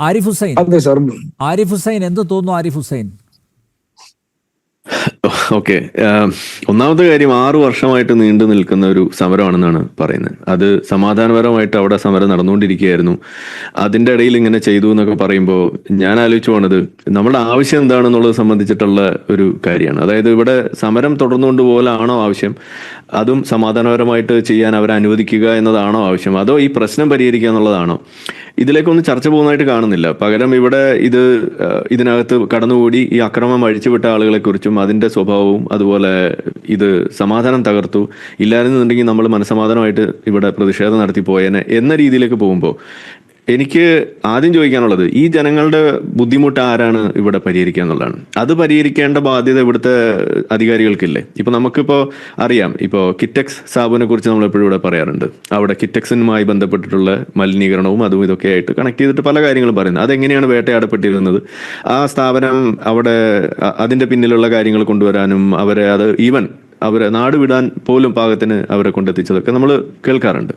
ആരിഫ് ഹുസൈൻ. ആരിഫ് ഹുസൈൻ എന്ത് തോന്നുന്നു ആരിഫ് ഹുസൈൻ? ഓക്കെ. ഒന്നാമത്തെ കാര്യം ആറു വർഷമായിട്ട് നീണ്ടു നിൽക്കുന്ന ഒരു സമരമാണെന്നാണ് പറയുന്നത്. അത് സമാധാനപരമായിട്ട് അവിടെ സമരം നടന്നുകൊണ്ടിരിക്കുകയായിരുന്നു. അതിന്റെ ഇടയിൽ ഇങ്ങനെ ചെയ്തു എന്നൊക്കെ പറയുമ്പോൾ ഞാൻ ആലോചിച്ചു പോണത് നമ്മുടെ ആവശ്യം എന്താണെന്നുള്ളത് സംബന്ധിച്ചിട്ടുള്ള ഒരു കാര്യമാണ്. അതായത് ഇവിടെ സമരം തുടർന്നുകൊണ്ട് പോലാണോ ആവശ്യം? അതും സമാധാനപരമായിട്ട് ചെയ്യാൻ അവരെ അനുവദിക്കുക എന്നതാണോ ആവശ്യം? അതോ ഈ പ്രശ്നം പരിഹരിക്കുക എന്നുള്ളതാണോ? ഇതിലേക്കൊന്നും ചർച്ച പോകുന്നതായിട്ട് കാണുന്നില്ല. പകരം ഇവിടെ ഇത് ഇതിനകത്ത് കടന്നുകൂടി ഈ അക്രമം അഴിച്ചുവിട്ട ആളുകളെ കുറിച്ചും അതിന്റെ സ്വഭാവവും അതുപോലെ ഇത് സമാധാനം തകർത്തു. ഇല്ലായിരുന്നുണ്ടെങ്കിൽ നമ്മൾ മനസമാധാനമായിട്ട് ഇവിടെ പ്രതിഷേധം നടത്തി പോയേനെ എന്ന രീതിയിലേക്ക് പോകുമ്പോൾ എനിക്ക് ആദ്യം ചോദിക്കാനുള്ളത് ഈ ജനങ്ങളുടെ ബുദ്ധിമുട്ട് ആരാണ് ഇവിടെ പരിഹരിക്കുക എന്നുള്ളതാണ്. അത് പരിഹരിക്കേണ്ട ബാധ്യത ഇവിടുത്തെ അധികാരികൾക്കില്ലേ? ഇപ്പൊ നമുക്കിപ്പോ അറിയാം ഇപ്പോ കിറ്റക്സ് സാബുവിനെ കുറിച്ച് നമ്മൾ എപ്പോഴും ഇവിടെ പറയാറുണ്ട്. അവിടെ കിറ്റക്സിനുമായി ബന്ധപ്പെട്ടിട്ടുള്ള മലിനീകരണവും അതും ഇതൊക്കെ ആയിട്ട് കണക്ട് ചെയ്തിട്ട് പല കാര്യങ്ങളും പറയുന്നത് അതെങ്ങനെയാണ് വേട്ടയാടപ്പെട്ടിരുന്നത്? ആ സ്ഥാപനം അവിടെ അതിന്റെ പിന്നിലുള്ള കാര്യങ്ങൾ കൊണ്ടുവരാനും അവരെ അത് ഈവൻ അവരെ നാട് വിടാൻ പോലും പാകത്തിന് അവരെ കൊണ്ടെത്തിച്ചതൊക്കെ നമ്മൾ കേൾക്കാറുണ്ട്.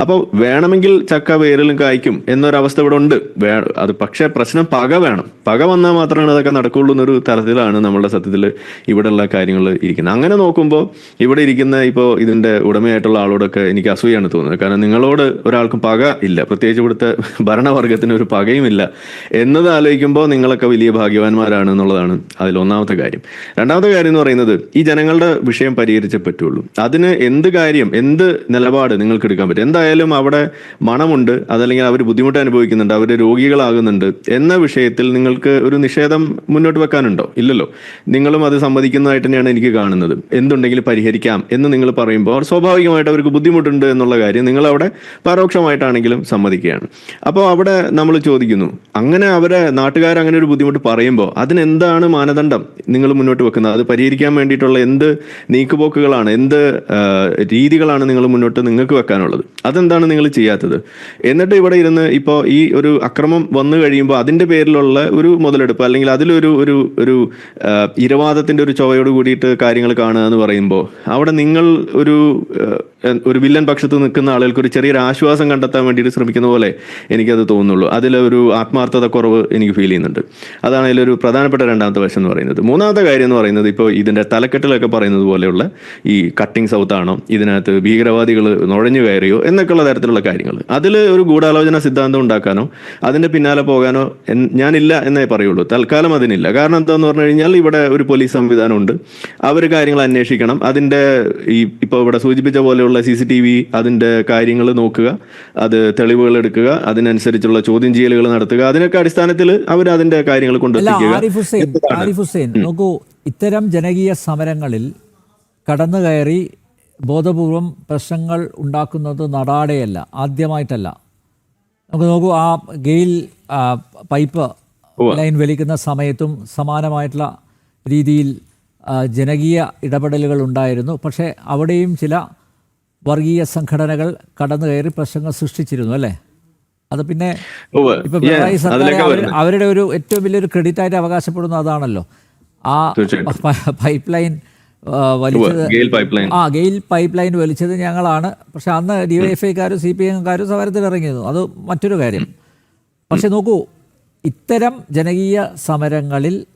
അപ്പോൾ വേണമെങ്കിൽ ചക്ക വേരിലും കായ്ക്കും എന്നൊരവസ്ഥ ഇവിടെ ഉണ്ട്. വേ അത് പക്ഷേ പ്രശ്നം പക വേണം. പക വന്നാൽ മാത്രമാണ് അതൊക്കെ നടക്കുള്ളൂ എന്നൊരു തരത്തിലാണ് നമ്മളുടെ സത്യത്തിൽ ഇവിടെയുള്ള കാര്യങ്ങൾ ഇരിക്കുന്നത്. അങ്ങനെ നോക്കുമ്പോൾ ഇവിടെ ഇരിക്കുന്ന ഇപ്പോൾ ഇതിന്റെ ഉടമയായിട്ടുള്ള ആളോടൊക്കെ എനിക്ക് അസൂയാണ് തോന്നുന്നത്. കാരണം നിങ്ങളോട് ഒരാൾക്കും പക ഇല്ല. പ്രത്യേകിച്ച് ഇവിടുത്തെ ഭരണവർഗത്തിന് ഒരു പകയുമില്ല എന്നത് ആലോചിക്കുമ്പോൾ നിങ്ങളൊക്കെ വലിയ ഭാഗ്യവാന്മാരാണ് എന്നുള്ളതാണ് അതിൽ ഒന്നാമത്തെ കാര്യം. രണ്ടാമത്തെ കാര്യം എന്ന് പറയുന്നത് ഈ ജനങ്ങളുടെ വിഷയം പരിഹരിച്ചേ പറ്റുള്ളൂ. അതിന് എന്ത് കാര്യം എന്ത് നിലപാട് നിങ്ങൾക്ക് എടുക്കാൻ പറ്റും? എന്തായാലും അവിടെ മണമുണ്ട് അതല്ലെങ്കിൽ അവർ ബുദ്ധിമുട്ട് അനുഭവിക്കുന്നുണ്ട് അവർ രോഗികളാകുന്നുണ്ട് എന്ന വിഷയത്തിൽ നിങ്ങൾക്ക് ഒരു നിഷേധം മുന്നോട്ട് വെക്കാനുണ്ടോ? ഇല്ലല്ലോ. നിങ്ങളും അത് സമ്മതിക്കുന്നതായിട്ട് തന്നെയാണ് എനിക്ക് കാണുന്നത്. എന്തുണ്ടെങ്കിലും പരിഹരിക്കാം എന്ന് നിങ്ങൾ പറയുമ്പോൾ സ്വാഭാവികമായിട്ട് അവർക്ക് ബുദ്ധിമുട്ടുണ്ട് എന്നുള്ള കാര്യം നിങ്ങൾ അവിടെ പരോക്ഷമായിട്ടാണെങ്കിലും സമ്മതിക്കുകയാണ്. അപ്പോൾ അവിടെ നമ്മൾ ചോദിക്കുന്നു അങ്ങനെ അവരെ നാട്ടുകാർ അങ്ങനെ ഒരു ബുദ്ധിമുട്ട് പറയുമ്പോൾ അതിനെന്താണ് മാനദണ്ഡം നിങ്ങൾ മുന്നോട്ട് വെക്കുന്നത്? അത് പരിഹരിക്കാൻ വേണ്ടിയിട്ടുള്ള എന്ത് നീക്കുപോക്കുകളാണ്. എന്ത് രീതികളാണ് നിങ്ങൾ മുന്നോട്ട് നിങ്ങൾക്ക് വെക്കാനുള്ളത്? അതെന്താണ് നിങ്ങൾ ചെയ്യാത്തത്? എന്നിട്ട് ഇവിടെ ഇരുന്ന് ഇപ്പോൾ ഈ ഒരു അക്രമം വന്നു കഴിയുമ്പോൾ അതിന്റെ പേരിലുള്ള ഒരു മുതലെടുപ്പ് അല്ലെങ്കിൽ അതിലൊരു ഒരു ഒരു ഇരവാദത്തിന്റെ ഒരു ചൊവയോട് കൂടിയിട്ട് കാര്യങ്ങൾ കാണുക എന്ന് പറയുമ്പോൾ അവിടെ നിങ്ങൾ ഒരു ഒരു വില്ലൻ പക്ഷത്ത് നിൽക്കുന്ന ആളുകൾക്ക് ഒരു ചെറിയൊരു ആശ്വാസം കണ്ടെത്താൻ വേണ്ടിയിട്ട് ശ്രമിക്കുന്ന പോലെ എനിക്കത് തോന്നുന്നുള്ളൂ. അതിലൊരു ആത്മാർത്ഥത കുറവ് എനിക്ക് ഫീൽ ചെയ്യുന്നുണ്ട്. അതാണ് അതിലൊരു പ്രധാനപ്പെട്ട രണ്ടാമത്തെ വശം എന്ന് പറയുന്നത്. മൂന്നാമത്തെ കാര്യം എന്ന് പറയുന്നത് ഇപ്പോൾ ഇതിന്റെ തലക്കെട്ടിലൊക്കെ പറയുന്നത് പോലെയുള്ള ഈ കട്ടിംഗ് സൗത്ത് ആണോ ഇതിനകത്ത് ഭീകരവാദികൾ നുഴഞ്ഞു കയറിയോ എന്നൊക്കെയുള്ള തരത്തിലുള്ള കാര്യങ്ങൾ. അതിൽ ഒരു ഗൂഢാലോചന സിദ്ധാന്തം ഉണ്ടാക്കാനോ അതിന്റെ പിന്നാലെ പോകാനോ ഞാനില്ല എന്നേ പറയുള്ളൂ. തൽക്കാലം അതിനില്ല. കാരണം എന്താണെന്ന് പറഞ്ഞു കഴിഞ്ഞാൽ ഇവിടെ ഒരു പോലീസ് സംവിധാനമുണ്ട് അവർ കാര്യങ്ങൾ അന്വേഷിക്കണം. അതിന്റെ ഈ ഇപ്പോൾ ഇവിടെ സൂചിപ്പിച്ച പോലെയുള്ള സി സി ടി വി അതിന്റെ കാര്യങ്ങൾ നോക്കുക. അത് തെളിവുകൾ എടുക്കുക. അതിനനുസരിച്ചുള്ള ചോദ്യം ചെയ്യലുകൾ നടത്തുക. അതിനൊക്കെ അടിസ്ഥാനത്തിൽ അവർ അതിന്റെ കാര്യങ്ങൾ കൊണ്ടെത്തിക്കുക ആരിഫ് ഹുസൈൻ ആരിഫ് ഹുസൈൻ നോക്കൂ ഇത്തരം ജനകീയ സമരങ്ങളിൽ കടന്നു കയറി ബോധപൂർവം പ്രശ്നങ്ങൾ ഉണ്ടാക്കുന്നത് നടാടെയല്ല ആദ്യമായിട്ടല്ല. നമുക്ക് നോക്കൂ ആ ഗെയിൽ പൈപ്പ് ലൈൻ വലിക്കുന്ന സമയത്തും സമാനമായിട്ടുള്ള രീതിയിൽ ജനകീയ ഇടപെടലുകൾ ഉണ്ടായിരുന്നു. പക്ഷേ അവിടെയും ചില വർഗീയ സംഘടനകൾ കടന്നു കയറി പ്രശ്നങ്ങൾ സൃഷ്ടിച്ചിരുന്നു അല്ലേ? അത് പിന്നെ. ഇപ്പൊ പിണറായി സർക്കാർ. അവരുടെ ഒരു ഏറ്റവും വലിയൊരു ക്രെഡിറ്റ് ആയിട്ട് അവകാശപ്പെടുന്നത് അതാണല്ലോ. ആ പൈപ്പ് ലൈൻ വലിച്ചത് ആ ഗെയിൽ പൈപ്പ് ലൈൻ വലിച്ചത് ഞങ്ങളാണ്. പക്ഷെ അന്ന് ഡിവൈഎഫ്ഐക്കാരും സി പി എംകാരും സമരത്തിൽ ഇറങ്ങിയിരുന്നു. അത് മറ്റൊരു കാര്യം. പക്ഷെ നോക്കൂ ഇത്തരം ജനകീയ സമരങ്ങളിൽ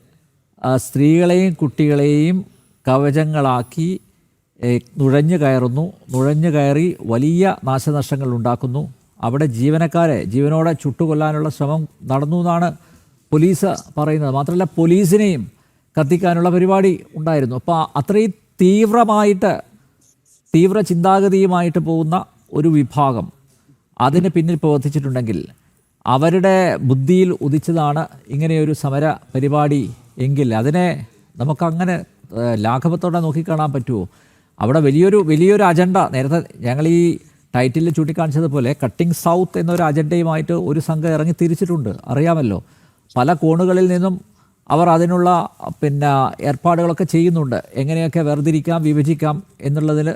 സ്ത്രീകളെയും കുട്ടികളെയും കവചങ്ങളാക്കി നുഴഞ്ഞു കയറുന്നു. നുഴഞ്ഞു കയറി വലിയ നാശനഷ്ടങ്ങൾ ഉണ്ടാക്കുന്നു. അവിടെ ജീവനക്കാരെ ജീവനോടെ ചുട്ടുകൊല്ലാനുള്ള ശ്രമം നടന്നു എന്നാണ് പോലീസ് പറയുന്നത്. മാത്രമല്ല പോലീസിനെയും കത്തിക്കാനുള്ള പരിപാടി ഉണ്ടായിരുന്നു. അപ്പോൾ അത്രയും തീവ്രമായിട്ട് തീവ്ര ചിന്താഗതിയുമായിട്ട് പോകുന്ന ഒരു വിഭാഗം അതിന് പിന്നിൽ പ്രവർത്തിച്ചിട്ടുണ്ടെങ്കിൽ അവരുടെ ബുദ്ധിയിൽ ഉദിച്ചതാണ് ഇങ്ങനെയൊരു സമര പരിപാടി എങ്കിൽ. അതിനെ നമുക്കങ്ങനെ ലാഘവത്തോടെ നോക്കിക്കാണാൻ പറ്റുമോ? അവിടെ വലിയൊരു വലിയൊരു അജണ്ട നേരത്തെ ഞങ്ങൾ ഈ ടൈറ്റിലിൽ ചൂണ്ടിക്കാണിച്ചതുപോലെ കട്ടിംഗ് സൗത്ത് എന്നൊരു അജണ്ടയുമായിട്ട് ഒരു സംഘം ഇറങ്ങി തിരിച്ചിട്ടുണ്ട്. അറിയാമല്ലോ പല കോണുകളിൽ നിന്നും അവർ അതിനുള്ള പിന്നെ ഏർപ്പാടുകളൊക്കെ ചെയ്യുന്നുണ്ട്. എങ്ങനെയൊക്കെ വേർതിരിക്കാം വിഭജിക്കാം എന്നുള്ളതിൽ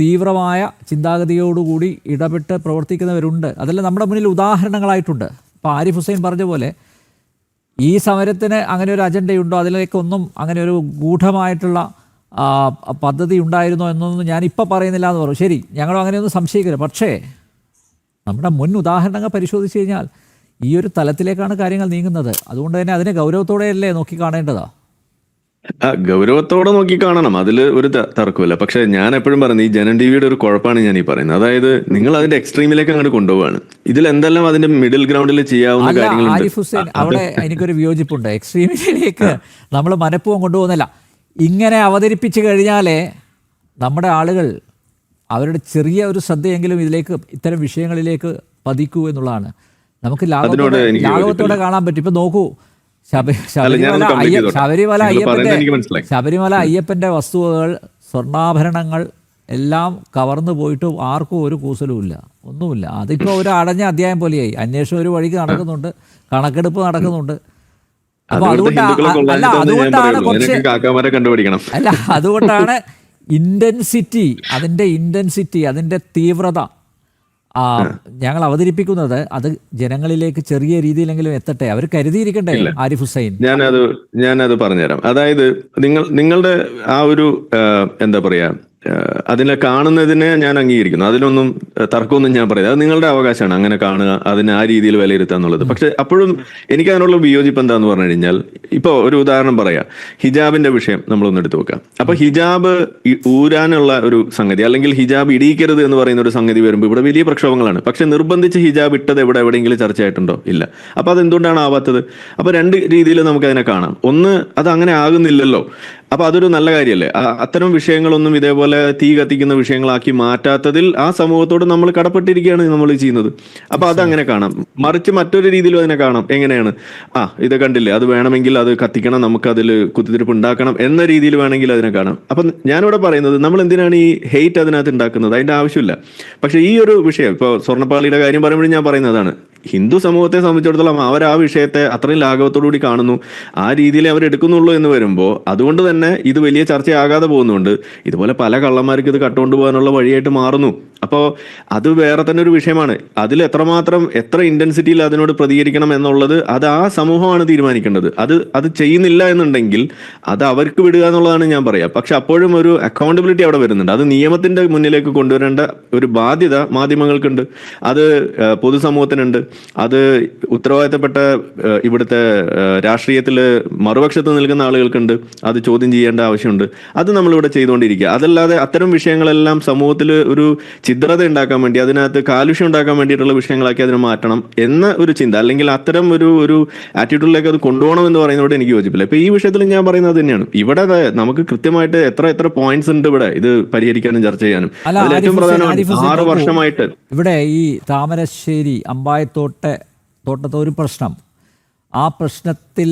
തീവ്രമായ ചിന്താഗതിയോടുകൂടി ഇടപെട്ട് പ്രവർത്തിക്കുന്നവരുണ്ട്. അതെല്ലാം നമ്മുടെ മുന്നിൽ ഉദാഹരണങ്ങളായിട്ടുണ്ട്. ഇപ്പോൾ ആരിഫ് ഹുസൈൻ പറഞ്ഞ പോലെ ഈ സമരത്തിന് അങ്ങനെ ഒരു അജണ്ടയുണ്ടോ? അതിലേക്കൊന്നും അങ്ങനെ ഒരു ഗൂഢമായിട്ടുള്ള പദ്ധതി ഉണ്ടായിരുന്നോ എന്നൊന്നും ഇപ്പം പറയുന്നില്ല എന്ന് പറഞ്ഞു. ശരി ഞങ്ങളും അങ്ങനെയൊന്നും സംശയിക്കില്ല പക്ഷേ നമ്മുടെ മുൻ ഉദാഹരണങ്ങൾ പരിശോധിച്ച് കഴിഞ്ഞാൽ ഈ ഒരു തലത്തിലേക്കാണ് കാര്യങ്ങൾ നീങ്ങുന്നത്. അതുകൊണ്ട് തന്നെ അതിനെ ഗൗരവത്തോടെയല്ലേ നോക്കി കാണേണ്ടതാ? ആ ഗൗരവത്തോടെ നോക്കി കാണണം. അതിൽ ഒരു തർക്കമില്ല പക്ഷെ ഞാൻ എപ്പോഴും പറയുന്നത് ഈ ജനൻ ടിവിയുടെ ഒരു കുഴപ്പമാണ് ഞാൻ ഈ പറയുന്നത്. അതായത് നിങ്ങൾ അതിന്റെ എക്സ്ട്രീമിലേക്ക് അങ്ങോട്ട് കൊണ്ടുപോവാണ്. ഇതിൽ എന്തെല്ലാം അതിന്റെ മിഡിൽ ഗ്രൗണ്ടിൽ ചെയ്യാവുന്ന കാര്യങ്ങൾ ആരിഫ് ഹുസൈൻ അവിടെ എനിക്കൊരു വിയോജിപ്പുണ്ട്. എക്സ്ട്രീമിലേക്ക് നമ്മൾ മനഃപൂർവം കൊണ്ടുപോകുന്നില്ല ഇങ്ങനെ അവതരിപ്പിച്ചു കഴിഞ്ഞാലേ നമ്മുടെ ആളുകൾ അവരുടെ ചെറിയ ഒരു ശ്രദ്ധയെങ്കിലും ഇതിലേക്ക് ഇത്തരം വിഷയങ്ങളിലേക്ക് പതിക്കൂ എന്നുള്ളതാണ്. നമുക്ക് ലാഘവത്തോടെ കാണാൻ പറ്റും. ഇപ്പൊ നോക്കൂ. ശബ- ശബരിമല അയ്യ- ശബരിമല അയ്യപ്പന്റെ. ശബരിമല അയ്യപ്പന്റെ വസ്തുവകൾ സ്വർണാഭരണങ്ങൾ എല്ലാം കവർന്നു പോയിട്ട് ആർക്കും ഒരു കൂസലുമില്ല. ഒന്നുമില്ല. അതിപ്പോ ഒരു അടഞ്ഞ അധ്യായം പോലെയായി. അന്വേഷണം ഒരു വഴിക്ക് നടക്കുന്നുണ്ട്. കണക്കെടുപ്പ് നടക്കുന്നുണ്ട്. അപ്പൊ അതുകൊണ്ട് അതുകൊണ്ട് അല്ല അതുകൊണ്ടാണ് കുറച്ച് അല്ല അതുകൊണ്ടാണ് ഇന്റൻസിറ്റി അതിന്റെ ഇന്റൻസിറ്റി അതിന്റെ തീവ്രത ഞങ്ങൾ അവതരിപ്പിക്കുന്നത് അത് ജനങ്ങളിലേക്ക് ചെറിയ രീതിയിലെങ്കിലും എത്തട്ടെ. അവർ കരുതിയിരിക്കണ്ടേ ആരിഫ് ഹുസൈൻ. ഞാനത് ഞാനത് പറഞ്ഞുതരാം. അതായത് നിങ്ങൾ നിങ്ങളുടെ ആ ഒരു എന്താ പറയാ അതിനെ കാണുന്നതിനെ ഞാൻ അംഗീകരിക്കുന്നു. അതിനൊന്നും തർക്കമൊന്നും ഞാൻ പറയുന്നത് അത് നിങ്ങളുടെ അവകാശമാണ് അങ്ങനെ കാണുക അതിനെ ആ രീതിയിൽ വിലയിരുത്തുക എന്നുള്ളത്. പക്ഷെ അപ്പോഴും എനിക്ക് അതിനുള്ള വിയോജിപ്പ് എന്താന്ന് പറഞ്ഞു കഴിഞ്ഞാൽ ഇപ്പൊ ഒരു ഉദാഹരണം പറയാം. ഹിജാബിന്റെ വിഷയം നമ്മളൊന്ന് എടുത്തു നോക്കാം. അപ്പൊ ഹിജാബ് ഊരാനുള്ള ഒരു സംഗതി അല്ലെങ്കിൽ ഹിജാബ് ഇടിയിക്കരുത് എന്ന് പറയുന്ന ഒരു സംഗതി വരുമ്പോൾ ഇവിടെ വലിയ പ്രക്ഷോഭങ്ങളാണ്. പക്ഷെ നിർബന്ധിച്ച് ഹിജാബ് ഇട്ടത് എവിടെ എവിടെയെങ്കിലും ചർച്ചയായിട്ടുണ്ടോ? ഇല്ല. അപ്പൊ അതെന്തുകൊണ്ടാണ് ആവാത്തത്? അപ്പൊ രണ്ട് രീതിയിൽ നമുക്ക് അതിനെ കാണാം. ഒന്ന് അത് അങ്ങനെ ആകുന്നില്ലല്ലോ. അപ്പൊ അതൊരു നല്ല കാര്യമല്ലേ അത്തരം വിഷയങ്ങളൊന്നും ഇതേപോലെ തീ കത്തിക്കുന്ന വിഷയങ്ങളാക്കി മാറ്റാത്തതിൽ ആ സമൂഹത്തോട് നമ്മൾ കടപ്പെട്ടിരിക്കുകയാണ് നമ്മൾ ചെയ്യുന്നത്. അപ്പൊ അതങ്ങനെ കാണാം. മറിച്ച് മറ്റൊരു രീതിയിലും അതിനെ കാണാം. എങ്ങനെയാണ്? ആ ഇത് കണ്ടില്ലേ? അത് വേണമെങ്കിൽ അത് കത്തിക്കണം നമുക്ക് അതിൽ കുത്തിരിപ്പ് ഉണ്ടാക്കണം എന്ന രീതിയിൽ വേണമെങ്കിൽ അതിനെ കാണാം. അപ്പൊ ഞാനിവിടെ പറയുന്നത് നമ്മൾ എന്തിനാണ് ഈ ഹെയ്റ്റ് അതിനകത്ത് ഉണ്ടാക്കുന്നത്? അതിന്റെ ആവശ്യമില്ല. പക്ഷെ ഈ ഒരു വിഷയം ഇപ്പോൾ സ്വർണപ്പാളിയുടെ കാര്യം പറയുമ്പോഴും ഞാൻ പറയുന്നതാണ്. ഹിന്ദു സമൂഹത്തെ സംബന്ധിച്ചിടത്തോളം അവർ ആ വിഷയത്തെ അത്രയും ലാഘവത്തോടുകൂടി കാണുന്നു. ആ രീതിയിൽ അവർ എടുക്കുന്നുള്ളൂ എന്ന് വരുമ്പോൾ അതുകൊണ്ട് തന്നെ ഇത് വലിയ ചർച്ചയാകാതെ പോകുന്നുണ്ട്. ഇതുപോലെ പല കള്ളന്മാർക്ക് ഇത് കട്ടുകൊണ്ട് പോകാനുള്ള വഴിയായിട്ട് മാറുന്നു. അപ്പോൾ അത് വേറെ തന്നെ ഒരു വിഷയമാണ്. അതിൽ എത്രമാത്രം എത്ര ഇന്റൻസിറ്റിയിൽ അതിനോട് പ്രതികരിക്കണം എന്നുള്ളത് അത് ആ സമൂഹമാണ് തീരുമാനിക്കേണ്ടത്. അത് അത് ചെയ്യുന്നില്ല എന്നുണ്ടെങ്കിൽ അത് അവർക്ക് വിടുക എന്നുള്ളതാണ് ഞാൻ പറയാ. പക്ഷെ അപ്പോഴും ഒരു അക്കൗണ്ടബിലിറ്റി അവിടെ വരുന്നുണ്ട്. അത് നിയമത്തിന്റെ മുന്നിലേക്ക് കൊണ്ടുവരേണ്ട ഒരു ബാധ്യത മാധ്യമങ്ങൾക്കുണ്ട്. അത് പൊതുസമൂഹത്തിനുണ്ട്. അത് ഉത്തരവാദിത്തപ്പെട്ട ഇവിടുത്തെ രാഷ്ട്രീയത്തിൽ മറുപക്ഷത്ത് നിൽക്കുന്ന ആളുകൾക്കുണ്ട്. അത് ചോദ്യം ചെയ്യേണ്ട ആവശ്യമുണ്ട്. അത് നമ്മളിവിടെ ചെയ്തുകൊണ്ടിരിക്കുക. അതല്ലാതെ അത്തരം വിഷയങ്ങളെല്ലാം സമൂഹത്തിൽ ഒരു ചിദ്രത ഉണ്ടാക്കാൻ വേണ്ടി അതിനകത്ത് കാലുഷ്യം ഉണ്ടാക്കാൻ വേണ്ടിയിട്ടുള്ള വിഷയങ്ങളാക്കി അതിനെ മാറ്റണം എന്ന ഒരു ചിന്ത അല്ലെങ്കിൽ അത്തരം ഒരു ഒരു ആറ്റിറ്റ്യൂഡിലേക്ക് അത് കൊണ്ടുപോകണം എന്ന് പറയുന്നതോട് എനിക്ക് യോജിപ്പില്ല. ഇപ്പൊ ഈ വിഷയത്തിൽ ഞാൻ പറയുന്നത് തന്നെയാണ്. ഇവിടെ നമുക്ക് കൃത്യമായിട്ട് എത്ര എത്ര പോയിന്റ്സ് ഉണ്ട് ഇവിടെ ഇത് പരിഹരിക്കാനും ചർച്ച ചെയ്യാനും. അതിൽ ഏറ്റവും പ്രധാനമാണ് ആറ് വർഷമായിട്ട്. ഇവിടെ ഈ താമരശ്ശേരി അമ്പായത്തോട്ടെ തോട്ടത്തെ ഒരു പ്രശ്നം. ആ പ്രശ്നത്തിൽ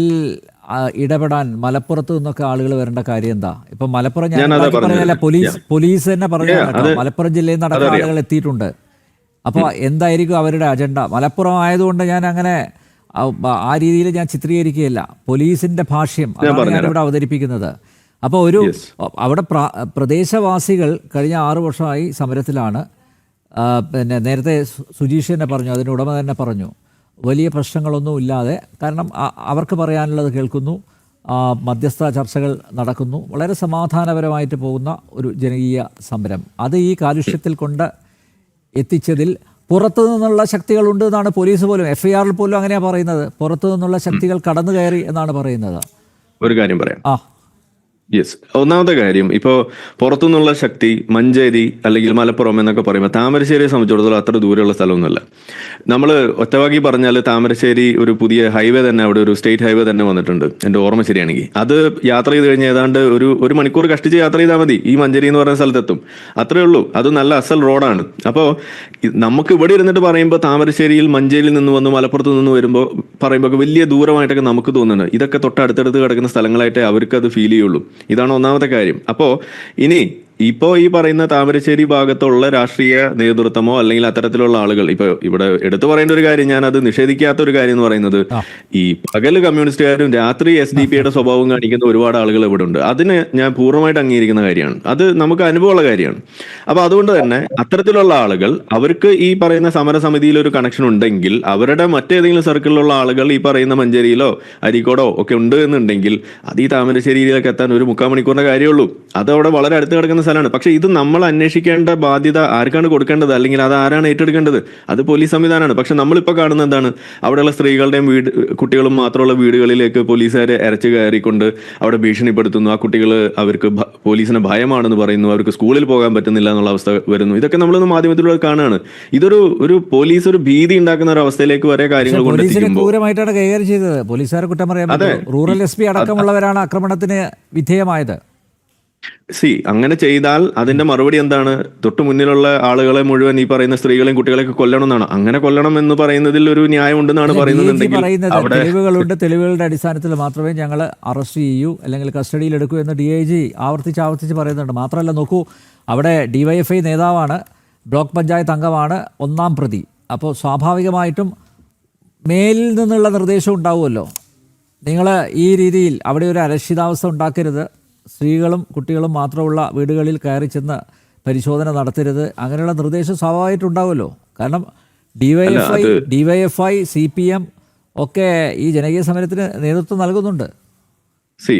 ഇടപെടാൻ മലപ്പുറത്ത് നിന്നൊക്കെ ആളുകൾ വരേണ്ട കാര്യം എന്താ? ഇപ്പൊ മലപ്പുറം ഞാൻ. പറഞ്ഞതല്ല പോലീസ് പോലീസ് തന്നെ പറഞ്ഞു മലപ്പുറം ജില്ലയിൽ നിന്ന് നടക്കുന്ന ആളുകൾ എത്തിയിട്ടുണ്ട്. അപ്പോൾ എന്തായിരിക്കും അവരുടെ അജണ്ട? മലപ്പുറം ആയതുകൊണ്ട് ഞാൻ അങ്ങനെ ആ, രീതിയിൽ ഞാൻ ചിത്രീകരിക്കുകയില്ല. പോലീസിന്റെ ഭാഷ്യം അതാണ് ഞാൻ ഇവിടെ അവതരിപ്പിക്കുന്നത്. അപ്പോൾ ഒരു. അവിടെ പ്രദേശവാസികൾ കഴിഞ്ഞ ആറു വർഷമായി സമരത്തിലാണ്. പിന്നെ നേരത്തെ സുജീഷ് തന്നെ പറഞ്ഞു അതിന്റെ ഉടമ തന്നെ പറഞ്ഞു വലിയ പ്രശ്നങ്ങളൊന്നും ഇല്ലാതെ കാരണം അവർക്ക് പറയാനുള്ളത് കേൾക്കുന്നു മധ്യസ്ഥ ചർച്ചകൾ നടക്കുന്നു വളരെ സമാധാനപരമായിട്ട് പോകുന്ന ഒരു ജനകീയ സമരം. അത് ഈ കാലുഷ്യത്തിൽ കൊണ്ട് എത്തിച്ചതിൽ പുറത്തു നിന്നുള്ള ശക്തികളുണ്ട് എന്നാണ് പോലീസ് പോലും എഫ് ഐ ആറിൽ പോലും അങ്ങനെയാണ് പറയുന്നത്. പുറത്തു നിന്നുള്ള ശക്തികൾ കടന്നു കയറി എന്നാണ് പറയുന്നത്. ഒരു കാര്യം പറയാം. ആ. യെസ് ഒന്നാമത്തെ കാര്യം ഇപ്പോൾ പുറത്തുനിന്നുള്ള ശക്തി മഞ്ചേരി അല്ലെങ്കിൽ മലപ്പുറം എന്നൊക്കെ പറയുമ്പോൾ താമരശ്ശേരിയെ സംബന്ധിച്ചിടത്തോളം അത്ര ദൂരെയുള്ള സ്ഥലമൊന്നുമല്ല. നമ്മൾ ഒറ്റവാക്കി പറഞ്ഞാൽ താമരശ്ശേരി ഒരു പുതിയ ഹൈവേ തന്നെ അവിടെ ഒരു സ്റ്റേറ്റ് ഹൈവേ തന്നെ വന്നിട്ടുണ്ട് എന്റെ ഓർമ്മ ശരിയാണെങ്കിൽ. അത് യാത്ര ചെയ്ത് കഴിഞ്ഞാൽ ഏതാണ്ട് ഒരു ഒരു മണിക്കൂർ കഷ്ടിച്ച് യാത്ര ചെയ്താൽ മതി ഈ മഞ്ചേരി എന്ന് പറയുന്ന സ്ഥലത്തെത്തും. അത്രേ ഉള്ളൂ. അത് നല്ല അസൽ റോഡാണ്. അപ്പോൾ നമുക്ക് ഇവിടെ ഇരുന്നിട്ട് പറയുമ്പോൾ താമരശ്ശേരിയിൽ മഞ്ചേരിയിൽ നിന്ന് വന്ന് മലപ്പുറത്ത് നിന്ന് വരുമ്പോൾ പറയുമ്പോൾ വലിയ ദൂരമായിട്ടൊക്കെ നമുക്ക് തോന്നുന്നുണ്ട്. ഇതൊക്കെ തൊട്ടടുത്തടുത്ത് കിടക്കുന്ന സ്ഥലങ്ങളായിട്ടേ അവർക്ക് അത് ഫീൽ ചെയ്യുള്ളൂ. ഇതാണ് ഒന്നാമത്തെ കാര്യം. അപ്പോൾ ഇനി ഇപ്പോൾ ഈ പറയുന്ന താമരശ്ശേരി ഭാഗത്തുള്ള രാഷ്ട്രീയ നേതൃത്വമോ അല്ലെങ്കിൽ അത്തരത്തിലുള്ള ആളുകൾ ഇപ്പൊ ഇവിടെ എടുത്തു പറയേണ്ട ഒരു കാര്യം ഞാൻ അത് നിഷേധിക്കാത്ത ഒരു കാര്യം എന്ന് പറയുന്നത് ഈ പകൽ കമ്മ്യൂണിസ്റ്റുകാരും രാത്രി എസ് ഡി പിയുടെ സ്വഭാവം കാണിക്കുന്ന ഒരുപാട് ആളുകൾ ഇവിടെ ഉണ്ട്. അതിന് ഞാൻ പൂർണമായിട്ട് അംഗീകരിക്കുന്ന കാര്യമാണ്. അത് നമുക്ക് അനുഭവമുള്ള കാര്യമാണ്. അപ്പൊ അതുകൊണ്ട് തന്നെ അത്തരത്തിലുള്ള ആളുകൾ അവർക്ക് ഈ പറയുന്ന സമരസമിതിയിൽ ഒരു കണക്ഷൻ ഉണ്ടെങ്കിൽ അവരുടെ മറ്റേതെങ്കിലും സർക്കിളിലുള്ള ആളുകൾ ഈ പറയുന്ന മഞ്ചേരിയിലോ അരീക്കോടോ ഒക്കെ ഉണ്ട് എന്നുണ്ടെങ്കിൽ അത് ഈ താമരശ്ശേരിയിലേക്ക് എത്താൻ ഒരു മുക്കാൽ മണിക്കൂറിന്റെ കാര്യമുള്ളൂ അത് അവിടെ വളരെ അടുത്ത് കിടക്കുന്ന സ്ഥലമാണ്. പക്ഷെ ഇത് നമ്മൾ അന്വേഷിക്കേണ്ട ബാധ്യത ആർക്കാണ് കൊടുക്കേണ്ടത്? അല്ലെങ്കിൽ അത് ആരാണ് ഏറ്റെടുക്കേണ്ടത്? അത് പോലീസ് സംവിധാനമാണ്. പക്ഷെ നമ്മളിപ്പോൾ കാണുന്ന എന്താണ്? അവിടെയുള്ള സ്ത്രീകളുടെയും വീട് കുട്ടികളും മാത്രമുള്ള വീടുകളിലേക്ക് പോലീസുകാരെ ഇരച്ചു കയറിക്കൊണ്ട് അവിടെ ഭീഷണിപ്പെടുത്തുന്നു. ആ കുട്ടികൾ അവർക്ക് പോലീസിന് ഭയമാണെന്ന് പറയുന്നു. അവർക്ക് സ്കൂളിൽ പോകാൻ പറ്റുന്നില്ല എന്നുള്ള അവസ്ഥ വരുന്നു. ഇതൊക്കെ നമ്മളൊന്ന് മാധ്യമത്തിലൂടെ കാണുകയാണ്. ഇതൊരു ഒരു പോലീസ് ഒരു ഭീതി ഉണ്ടാക്കുന്ന ഒരു അവസ്ഥയിലേക്ക് വരെ കാര്യങ്ങൾ ക്രൂരമായിട്ടാണ് കൈകാര്യം ചെയ്തത്. പോലീസുകാരെ കുറ്റം പറയാൻ റൂറൽ എസ് പി അടക്കമുള്ളവരാണ് ആക്രമണത്തിന് വിധേയമായത്. സി അങ്ങനെ ചെയ്താൽ അതിന്റെ മറുപടി എന്താണ്? തൊട്ടു മുന്നിലുള്ള ആളുകളെ മുഴുവൻ ഈ പറയുന്ന സ്ത്രീകളെയും കുട്ടികളെയൊക്കെ കൊല്ലണം എന്നാണ് അങ്ങനെ കൊല്ലണം എന്ന് പറയുന്നതിൽ ഒരു ന്യായം ഉണ്ടെന്നാണ് പറയുന്നത് അവിടെ തെളിവുകളുണ്ട്. തെളിവുകളുടെ അടിസ്ഥാനത്തിൽ മാത്രമേ ഞങ്ങൾ അറസ്റ്റ് ചെയ്യൂ അല്ലെങ്കിൽ കസ്റ്റഡിയിൽ എടുക്കൂ എന്ന് ഡി ഐ ജി ആവർത്തിച്ച് ആവർത്തിച്ച് പറയുന്നുണ്ട്. മാത്രമല്ല നോക്കൂ അവിടെ ഡിവൈഎഫ്ഐ നേതാവാണ് ബ്ലോക്ക് പഞ്ചായത്ത് അംഗമാണ് ഒന്നാം പ്രതി. അപ്പോൾ സ്വാഭാവികമായിട്ടും മേലിൽ നിന്നുള്ള നിർദ്ദേശം ഉണ്ടാവുമല്ലോ. നിങ്ങൾ ഈ രീതിയിൽ അവിടെ ഒരു അരക്ഷിതാവസ്ഥ ഉണ്ടാക്കരുത്. സ്ത്രീകളും കുട്ടികളും മാത്രമുള്ള വീടുകളിൽ കയറി ചെന്ന് പരിശോധന നടത്തരുത്. അങ്ങനെയുള്ള നിർദ്ദേശം സ്വാഭാവികമായിട്ടുണ്ടാവുമല്ലോ. കാരണം DYFI DYFI C P M ഒക്കെ ഈ ജനകീയ സമരത്തിന് നേതൃത്വം നൽകുന്നുണ്ട്. സി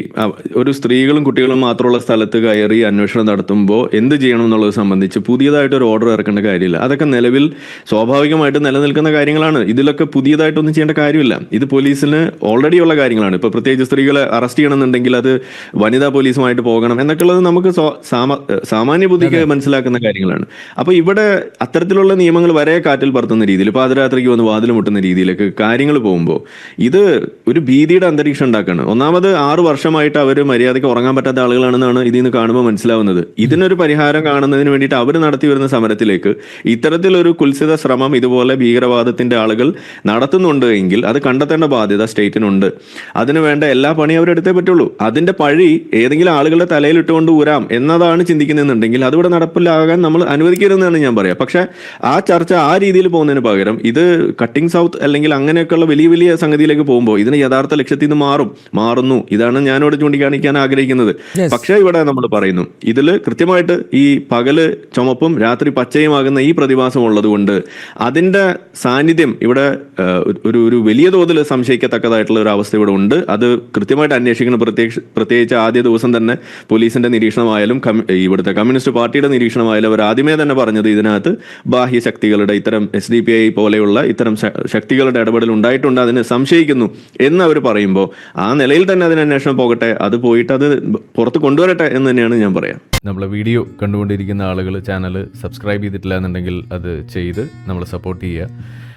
ഒരു സ്ത്രീകളും കുട്ടികളും മാത്രമുള്ള സ്ഥലത്ത് കയറി അന്വേഷണം നടത്തുമ്പോൾ എന്ത് ചെയ്യണം എന്നുള്ളത് സംബന്ധിച്ച് പുതിയതായിട്ട് ഒരു ഓർഡർ ഇറക്കേണ്ട കാര്യമില്ല. അതൊക്കെ നിലവിൽ സ്വാഭാവികമായിട്ട് നിലനിൽക്കുന്ന കാര്യങ്ങളാണ്. ഇതിലൊക്കെ പുതിയതായിട്ടൊന്നും ചെയ്യേണ്ട കാര്യമില്ല. ഇത് പോലീസിന് ഓൾറെഡി ഉള്ള കാര്യങ്ങളാണ്. ഇപ്പോൾ പ്രത്യേകിച്ച് സ്ത്രീകളെ അറസ്റ്റ് ചെയ്യണമെന്നുണ്ടെങ്കിൽ അത് വനിതാ പോലീസുമായിട്ട് പോകണം എന്നൊക്കെയുള്ളത് നമുക്ക് സാമാന്യ ബുദ്ധിക്ക് മനസ്സിലാക്കുന്ന കാര്യങ്ങളാണ്. അപ്പോൾ ഇവിടെ അത്തരത്തിലുള്ള നിയമങ്ങൾ വരെ കാറ്റിൽ പറത്തുന്ന രീതിയിൽ ഇപ്പോൾ പാതിരാത്രിക്ക് വന്ന് വാതിൽ മുട്ടുന്ന രീതിയിലൊക്കെ കാര്യങ്ങൾ പോകുമ്പോൾ ഇത് ഒരു ഭീതിയുടെ അന്തരീക്ഷം ഉണ്ടാക്കുകയാണ് ഒന്നാമത് ആറു വർഷമായിട്ട് അവർ മര്യാദയ്ക്ക് ഉറങ്ങാൻ പറ്റാത്ത ആളുകളാണെന്നാണ് ഇതിൽ നിന്ന് കാണുമ്പോൾ മനസ്സിലാവുന്നത്. ഇതിനൊരു പരിഹാരം കാണുന്നതിന് വേണ്ടിയിട്ട് അവർ നടത്തി വരുന്ന സമരത്തിലേക്ക് ഇത്തരത്തിലൊരു കുൽസിത ശ്രമം ഇതുപോലെ ഭീകരവാദത്തിന്റെ ആളുകൾ നടത്തുന്നുണ്ട് എങ്കിൽ അത് കണ്ടെത്തേണ്ട ബാധ്യത സ്റ്റേറ്റിനുണ്ട്. അതിനുവേണ്ട എല്ലാ പണിയും അവരെടുത്തേ പറ്റുള്ളൂ. അതിന്റെ പഴി ഏതെങ്കിലും ആളുകളുടെ തലയിൽ ഇട്ടുകൊണ്ട് ഊരാം എന്നതാണ് ചിന്തിക്കുന്നതെന്നുണ്ടെങ്കിൽ അതിവിടെ നടപ്പിലാകാൻ നമ്മൾ അനുവദിക്കരുതെന്നാണ് ഞാൻ പറയാം. പക്ഷേ ആ ചർച്ച ആ രീതിയിൽ പോകുന്നതിന് പകരം ഇത് കട്ടിംഗ് സൗത്ത് അല്ലെങ്കിൽ അങ്ങനെയൊക്കെയുള്ള വലിയ വലിയ സംഗതിയിലേക്ക് പോകുമ്പോൾ ഇതിന് യഥാർത്ഥ ലക്ഷ്യത്തിൽ നിന്ന് മാറും. മാറുന്നു. ഇതാണ് ഞാനിവിടെ ചൂണ്ടിക്കാണിക്കാൻ ആഗ്രഹിക്കുന്നത്. പക്ഷേ ഇവിടെ നമ്മൾ പറയുന്നു ഇതിൽ കൃത്യമായിട്ട് ഈ പകൽ ചുമപ്പും രാത്രി പച്ചയുമാകുന്ന ഈ പ്രതിഭാസം ഉള്ളതുകൊണ്ട് അതിന്റെ സാന്നിധ്യം ഇവിടെ ഒരു ഒരു വലിയ തോതിൽ സംശയിക്കത്തക്കതായിട്ടുള്ള ഒരു അവസ്ഥ ഇവിടെ ഉണ്ട്. അത് കൃത്യമായിട്ട് അന്വേഷിക്കണം. പ്രത്യേകിച്ച് പ്രത്യേകിച്ച് ആദ്യ ദിവസം തന്നെ പോലീസിന്റെ നിരീക്ഷണമായാലും ഇവിടുത്തെ കമ്മ്യൂണിസ്റ്റ് പാർട്ടിയുടെ നിരീക്ഷണമായാലും അവർ ആദ്യമേ തന്നെ പറഞ്ഞത് ഇതിനകത്ത് ബാഹ്യ ശക്തികളുടെ ഇത്തരം എസ് ഡി പി ഐ പോലെയുള്ള ഇത്തരം ശക്തികളുടെ ഇടപെടൽ ഉണ്ടായിട്ടുണ്ട് അതിനെ സംശയിക്കുന്നു എന്ന് അവർ പറയുമ്പോൾ ആ നിലയിൽ തന്നെ അതിന് അന്വേഷണം പോകട്ടെ അത് പോയിട്ട് അത് പുറത്ത് കൊണ്ടുവരട്ടെ എന്ന് തന്നെയാണ് ഞാൻ പറയാം. നമ്മളെ വീഡിയോ കണ്ടുകൊണ്ടിരിക്കുന്ന ആളുകൾ ചാനൽ സബ്സ്ക്രൈബ് ചെയ്തിട്ടില്ല എന്നുണ്ടെങ്കിൽ അത് ചെയ്ത് നമ്മളെ സപ്പോർട്ട് ചെയ്യുക.